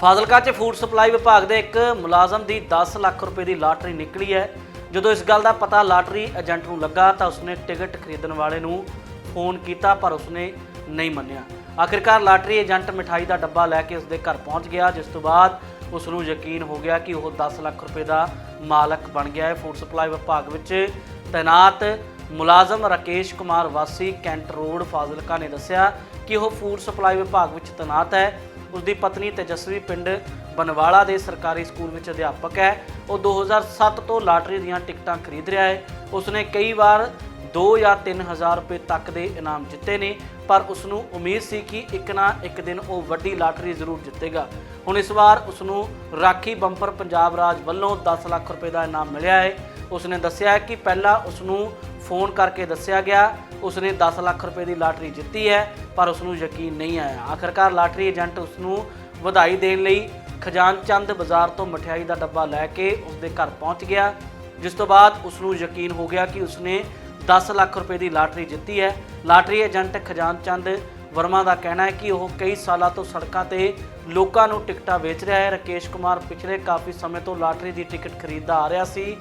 ਫਾਜ਼ਿਲਕਾ 'ਚ food supply ਵਿਭਾਗ ਦੇ ਇੱਕ ਮੁਲਾਜ਼ਮ ਦੀ 10 ਲੱਖ ਰੁਪਏ ਦੀ ਲਾਟਰੀ ਨਿਕਲੀ ਹੈ। ਜਦੋਂ ਇਸ ਗੱਲ ਦਾ ਪਤਾ ਲਾਟਰੀ ਏਜੰਟ ਨੂੰ ਲੱਗਾ ਤਾਂ ਉਸਨੇ ਟਿਕਟ ਖਰੀਦਣ ਵਾਲੇ ਨੂੰ ਫੋਨ ਕੀਤਾ, ਪਰ ਉਸਨੇ ਨਹੀਂ ਮੰਨਿਆ। ਆਖਿਰਕਾਰ ਲਾਟਰੀ ਏਜੰਟ ਮਿਠਾਈ ਦਾ ਡੱਬਾ ਲੈ ਕੇ ਉਸਦੇ ਘਰ ਪਹੁੰਚ ਗਿਆ, ਜਿਸ ਤੋਂ ਬਾਅਦ ਉਸ ਨੂੰ ਯਕੀਨ ਹੋ ਗਿਆ ਕਿ ਉਹ 10 ਲੱਖ ਰੁਪਏ ਦਾ ਮਾਲਕ ਬਣ ਗਿਆ ਹੈ। ਫੂਡ ਸਪਲਾਈ ਵਿਭਾਗ ਵਿੱਚ ਤੈਨਾਤ ਮੁਲਾਜ਼ਮ ਰਾਕੇਸ਼ ਕੁਮਾਰ ਵਾਸੀ ਕੈਂਟ ਰੋਡ, ਫਾਜ਼ਿਲਕਾ ਨੇ ਦੱਸਿਆ ਕਿ ਉਹ ਫੂਡ ਸਪਲਾਈ ਵਿਭਾਗ ਵਿੱਚ ਤੈਨਾਤ ਹੈ। ਉਸ ਦੀ ਪਤਨੀ ਤੇਜਸਵੀ ਪਿੰਡ ਬਨਵਾਲਾ ਦੇ ਸਰਕਾਰੀ ਸਕੂਲ ਵਿੱਚ ਅਧਿਆਪਕ ਹੈ। ਉਹ 2007 ਤੋਂ ਲਾਟਰੀ ਦੀਆਂ ਟਿਕਟਾਂ ਖਰੀਦ ਰਿਹਾ ਹੈ। ਉਸਨੇ ਕਈ ਵਾਰ 2 ਜਾਂ 3000 ਰੁਪਏ ਤੱਕ ਦੇ ਇਨਾਮ ਜਿੱਤੇ ਨੇ, ਪਰ ਉਸ ਨੂੰ ਉਮੀਦ ਸੀ ਕਿ ਇੱਕ ਨਾ ਇੱਕ ਦਿਨ ਉਹ ਵੱਡੀ ਲਾਟਰੀ ਜ਼ਰੂਰ ਜਿੱਤੇਗਾ। ਹੁਣ ਇਸ ਵਾਰ ਉਸ ਨੂੰ ਰਾਖੀ ਬੰਪਰ ਪੰਜਾਬ ਰਾਜ ਵੱਲੋਂ 10 ਲੱਖ ਰੁਪਏ ਦਾ ਇਨਾਮ ਮਿਲਿਆ ਹੈ। ਉਸਨੇ ਦੱਸਿਆ ਹੈ ਕਿ ਪਹਿਲਾਂ ਉਸ ਨੂੰ ਫੋਨ ਕਰਕੇ ਦੱਸਿਆ ਗਿਆ, ਉਸਨੇ 10 ਲੱਖ ਰੁਪਏ ਦੀ ਲਾਟਰੀ ਜਿੱਤੀ ਹੈ, ਪਰ ਉਸ ਨੂੰ ਯਕੀਨ ਨਹੀਂ ਆਇਆ। ਆਖਰਕਾਰ ਲਾਟਰੀ ਏਜੰਟ ਉਸ ਨੂੰ ਵਧਾਈ ਦੇਣ ਲਈ ਖਜ਼ਾਨ ਚੰਦ ਬਾਜ਼ਾਰ ਤੋਂ ਮਠਿਆਈ ਦਾ ਡੱਬਾ ਲੈ ਕੇ ਉਸਦੇ ਘਰ ਪਹੁੰਚ ਗਿਆ, ਜਿਸ ਤੋਂ ਬਾਅਦ ਉਸ ਨੂੰ ਯਕੀਨ ਹੋ ਗਿਆ ਕਿ ਉਸਨੇ 10 ਲੱਖ ਰੁਪਏ ਦੀ ਲਾਟਰੀ ਜਿੱਤੀ ਹੈ। ਲਾਟਰੀ ਏਜੰਟ ਖਜ਼ਾਨ ਚੰਦ ਵਰਮਾ ਦਾ ਕਹਿਣਾ ਹੈ ਕਿ ਉਹ ਕਈ ਸਾਲਾਂ ਤੋਂ ਸੜਕਾਂ ਤੇ ਲੋਕਾਂ ਨੂੰ ਟਿਕਟਾਂ ਵੇਚ ਰਿਹਾ ਹੈ। ਰਕੇਸ਼ ਕੁਮਾਰ ਪਿਛਲੇ ਕਾਫੀ ਸਮੇਂ ਤੋਂ ਲਾਟਰੀ ਦੀ ਟਿਕਟ ਖਰੀਦਦਾ ਆ ਰਿਹਾ ਸੀ।